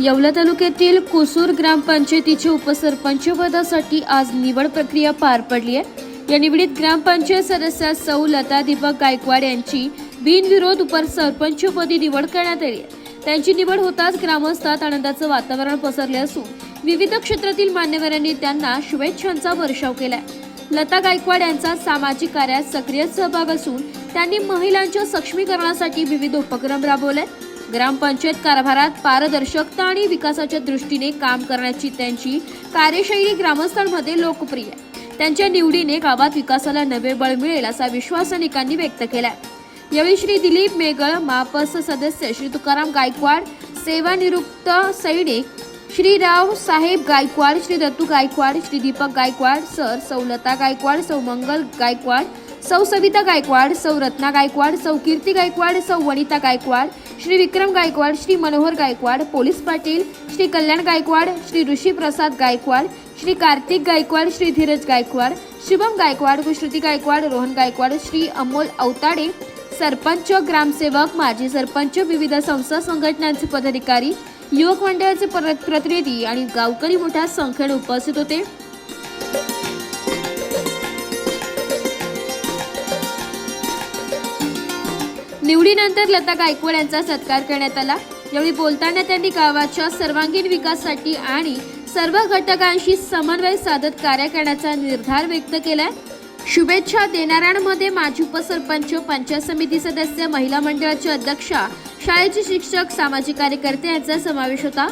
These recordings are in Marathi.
येवला तालुक्यातील कुसूर ग्रामपंचायतीच्या उपसरपंचपदासाठी आज निवड प्रक्रिया पार पडली आहे. या निवडीत ग्रामपंचायत सदस्य सौ लता दीपक गायकवाड यांची बिनविरोध उपसरपंचपदी निवड करण्यात आली त्यांची निवड होताच ग्रामस्थात आनंदाचं वातावरण पसरले असून विविध क्षेत्रातील मान्यवरांनी त्यांना शुभेच्छांचा वर्षाव केलाय. लता गायकवाड यांचा सामाजिक कार्यात सक्रिय सहभाग असून त्यांनी महिलांच्या सक्षमीकरणासाठी विविध उपक्रम राबवले ग्रामपंचायत कारभारात पारदर्शकता आणि विकासाच्या दृष्टीने काम करण्याची त्यांची कार्यशैली ग्रामस्थांमध्ये लोकप्रिय आहे. त्यांच्या निवडीने गावात विकासाला नवे बळ मिळेल असा विश्वास अनेकांनी व्यक्त केला यावेळी श्री दिलीप मेगळ मापस सदस्य श्री तुकाराम गायकवाड सेवानिवृत्त सैनिक श्री राव साहेब गायकवाड श्री दत्तू गायकवाड श्री दीपक गायकवाड सर सौलता गायकवाड सौ मंगल गायकवाड सौ सविता गायकवाड सौ रत्ना गायकवाड सौ कीर्ती गायकवाड सौ वनिता गायकवाड श्री विक्रम गायकवाड श्री मनोहर गायकवाड पोलीस पाटील श्री कल्याण गायकवाड श्री ऋषी प्रसाद गायकवाड श्री कार्तिक गायकवाड श्री धीरज गायकवाड शुभम गायकवाड व श्रुती गायकवाड रोहन गायकवाड श्री अमोल अवताडे सरपंच ग्रामसेवक माजी सरपंच विविध संस्था संघटनांचे पदाधिकारी युवक मंडळाचे प्रतिनिधी आणि गावकरी मोठ्या संख्येने उपस्थित होते. निवडीनंतर लता गायकवाड यांचा सत्कार करण्यात आला. यावेळी बोलताना त्यांनी गावाच्या सर्वांगीण विकासासाठी आणि सर्व घटकांशी समन्वय साधत कार्य करण्याचा निर्धार व्यक्त केलाय. शुभेच्छा देणाऱ्यांमध्ये माजी उपसरपंच पंचायत समिती सदस्य महिला मंडळाचे अध्यक्षा शाळेचे शिक्षक सामाजिक कार्यकर्ते यांचा समावेश होता.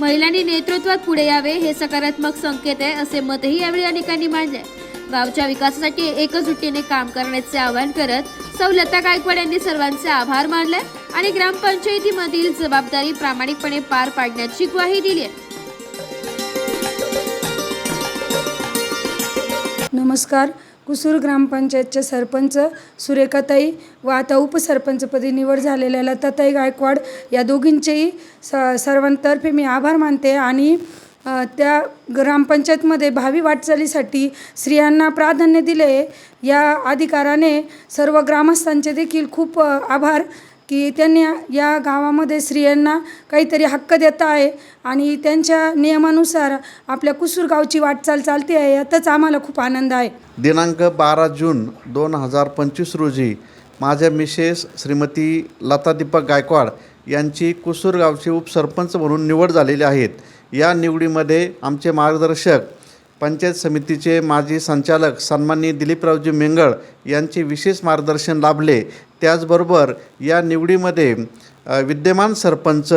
महिलांनी नेतृत्वात पुढे यावे हे सकारात्मक संकेत आहे असे मतही यावेळी अनेकांनी मांडले. गावच्या विकासासाठी एकजुटीने काम करण्याचे आवाहन करत सौ लता गायकवाड यांनी सर्वांचे आभार मानले आणि ग्रामपंचायतीमधील जबाबदारी प्रामाणिकपणे पार पाडण्याची ग्वाही दिली आहे. नमस्कार. कुसूर ग्रामपंचायतचे सरपंच सुरेखाताई व आता उपसरपंचपदी निवड झालेल्या लताताई गायकवाड या दोघींचेही स सर्वांतर्फे मी आभार मानते आणि त्या ग्रामपंचायतमध्ये भावी वाटचालीसाठी स्त्रियांना प्राधान्य दिले. या अधिकाराने सर्व ग्रामस्थांचे देखील खूप आभार की त्यांनी या गावामध्ये स्त्रियांना काहीतरी हक्क देता आहे आणि त्यांच्या नियमानुसार आपल्या कुसूर गावची वाटचाल चालते आहे यातच आम्हाला खूप आनंद आहे. दिनांक बारा जून दोन हजार पंचवीस रोजी माझ्या मिसेस श्रीमती लता दीपक गायकवाड यांची कुसूर गावची उपसरपंच म्हणून निवड झालेली आहेत या निवडीमध्ये आमचे मार्गदर्शक पंचायत समितीचे माजी संचालक सन्माननीय दिलीपरावजी मेंगळ यांचे विशेष मार्गदर्शन लाभले. त्याचबरोबर या निवडीमध्ये विद्यमान सरपंच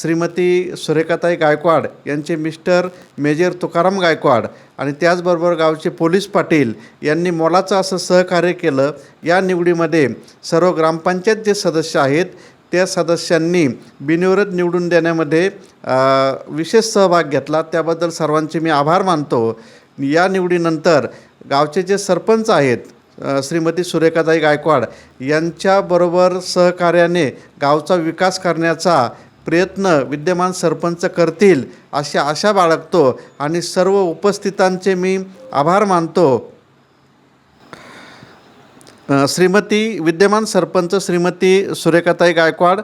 श्रीमती सुरेखाताई गायकवाड यांचे मिस्टर मेजर तुकाराम गायकवाड आणि त्याचबरोबर गावचे पोलीस पाटील यांनी मोलाचं असं सहकार्य केलं. या निवडीमध्ये सर्व ग्रामपंचायत जे सदस्य आहेत. त्या सदस्यांनी बिनविरोध निवडून देण्यामध्ये विशेष सहभाग घेतला. त्याबद्दल सर्वांचे मी आभार मानतो. या निवडीनंतर गावचे जे सरपंच आहेत श्रीमती सुरेखाताई गायकवाड यांच्याबरोबर सहकार्याने गावचा विकास करण्याचा प्रयत्न विद्यमान सरपंच करतील अशी आशा बाळगतो आणि सर्व उपस्थितांचे मी आभार मानतो. श्रीमती विद्यमान सरपंच श्रीमती सुरेखाताई गायकवाड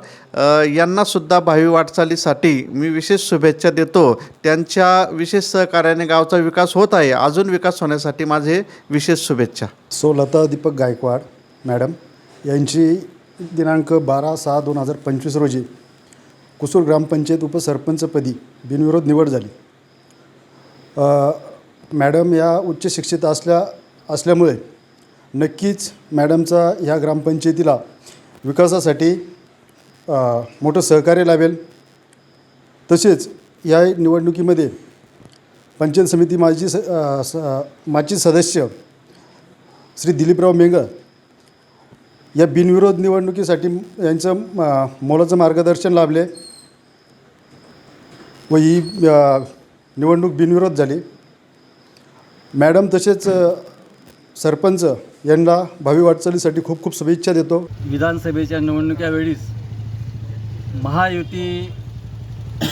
यांनासुद्धा भावी वाटचालीसाठी मी विशेष शुभेच्छा देतो. त्यांच्या विशेष सहकार्याने गावचा विकास होत आहे. अजून विकास होण्यासाठी माझे विशेष शुभेच्छा. सो लता दीपक गायकवाड मॅडम यांची दिनांक बारा सहा दोन हजार पंचवीस रोजी कुसूर ग्रामपंचायत उपसरपंचपदी बिनविरोध निवड झाली. मॅडम या उच्च शिक्षित असल्या असल्यामुळे नक्कीच मॅडमचा ह्या ग्रामपंचायतीला विकासासाठी मोठं सहकार्य लाभेल. तसेच या निवडणुकीमध्ये पंचायत समिती माजी स स माजी सदस्य श्री दिलीपराव मेंगळ या बिनविरोध निवडणुकीसाठी यांचं मोलाचं मार्गदर्शन लाभले व ही निवडणूक बिनविरोध झाली. मॅडम तसेच सरपंच यांना भावी वाटचालीसाठी खूप खूप शुभेच्छा देतो. विधानसभेच्या निवडणुकीवेळीस महायुती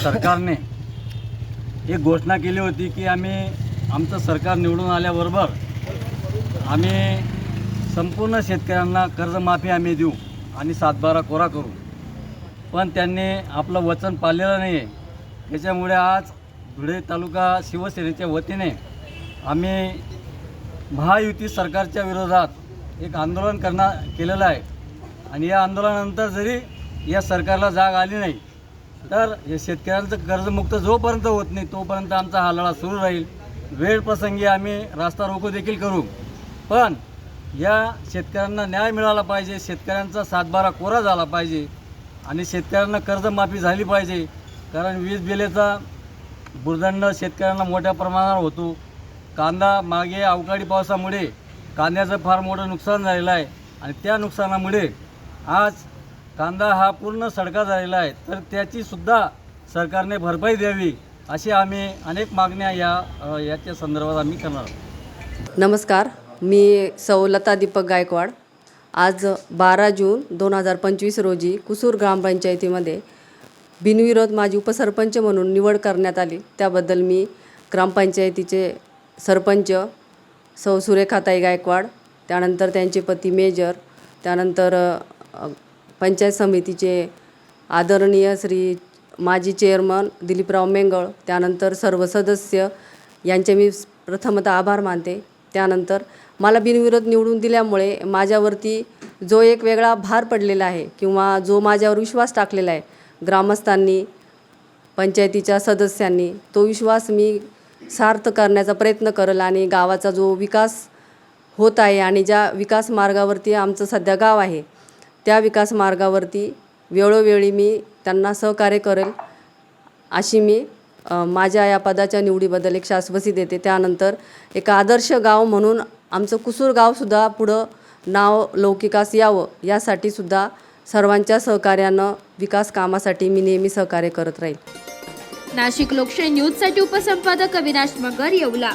सरकारने एक घोषणा केली होती की आम्ही आमचं सरकार निवडून आल्याबरोबर आम्ही संपूर्ण शेतकऱ्यांना कर्जमाफी आम्ही देऊ आणि सातबारा कोरा करू. पण त्यांनी आपलं वचन पाळलेलं नाही आहे त्याच्यामुळे आज धुळे तालुका शिवसेनेच्या वतीने आम्ही महायुती सरकारच्या विरोधात एक आंदोलन करणार केलेलं आहे. आणि या आंदोलनानंतर जरी या सरकारला जाग आली नाही तर हे शेतकऱ्यांचं कर्जमुक्त जोपर्यंत होत नाही तोपर्यंत आमचा हा लढा सुरू राहील. वेळ प्रसंगी आम्ही रास्ता रोको देखील करू. पण या शेतकऱ्यांना न्याय मिळाला पाहिजे शेतकऱ्यांचा सातबारा कोरा झाला पाहिजे आणि शेतकऱ्यांना कर्जमाफी झाली पाहिजे. कारण वीज बिलेचा भुर्दंड शेतकऱ्यांना मोठ्या प्रमाणावर होतो. कांदा मागे अवकाळी पावसामुळे कांद्याचं फार मोठं नुकसान झालेलं आहे आणि त्या नुकसानामुळे आज कांदा हा पूर्ण सडका झालेला आहे. तर त्याचीसुद्धा सरकारने भरपाई द्यावी अशी आम्ही अनेक मागण्या या याच्या संदर्भात आम्ही करणार आहोत. नमस्कार मी सौ लता दीपक गायकवाड. आज बारा जून दोन हजार पंचवीस रोजी कुसूर ग्रामपंचायतीमध्ये बिनविरोध माझी उपसरपंच म्हणून निवड करण्यात आली. त्याबद्दल मी ग्रामपंचायतीचे सरपंच सौ सुरेखाताई गायकवाड त्यानंतर त्यांचे पती मेजर त्यानंतर पंचायत समितीचे आदरणीय श्री माजी चेअरमन दिलीपराव मेंगळ त्यानंतर सर्व सदस्य यांचे मी प्रथमतः आभार मानते. त्यानंतर मला बिनविरोध निवडून दिल्यामुळे माझ्यावरती जो एक वेगळा भार पडलेला आहे किंवा जो माझ्यावर विश्वास टाकलेला आहे ग्रामस्थांनी पंचायतीच्या सदस्यांनी तो विश्वास मी सार्थ करण्याचा प्रयत्न करेल आणि गावाचा जो विकास होत आहे आणि ज्या विकास मार्गावरती आमचं सध्या गाव आहे त्या विकास मार्गावरती वेळोवेळी मी त्यांना सहकार्य करेल अशी मी माझ्या या पदाच्या निवडीबद्दल एक शाश्वती देते. त्यानंतर एक आदर्श गाव म्हणून आमचं कुसूर गावसुद्धा पुढं नाव लौकिकास यावं यासाठी सुद्धा सर्वांच्या सहकार्यानं विकास कामासाठी मी नेहमी सहकार्य करत राहील. नाशिक लोकशाही न्यूजसाठी उपसंपादक अविनाश मगर येवला.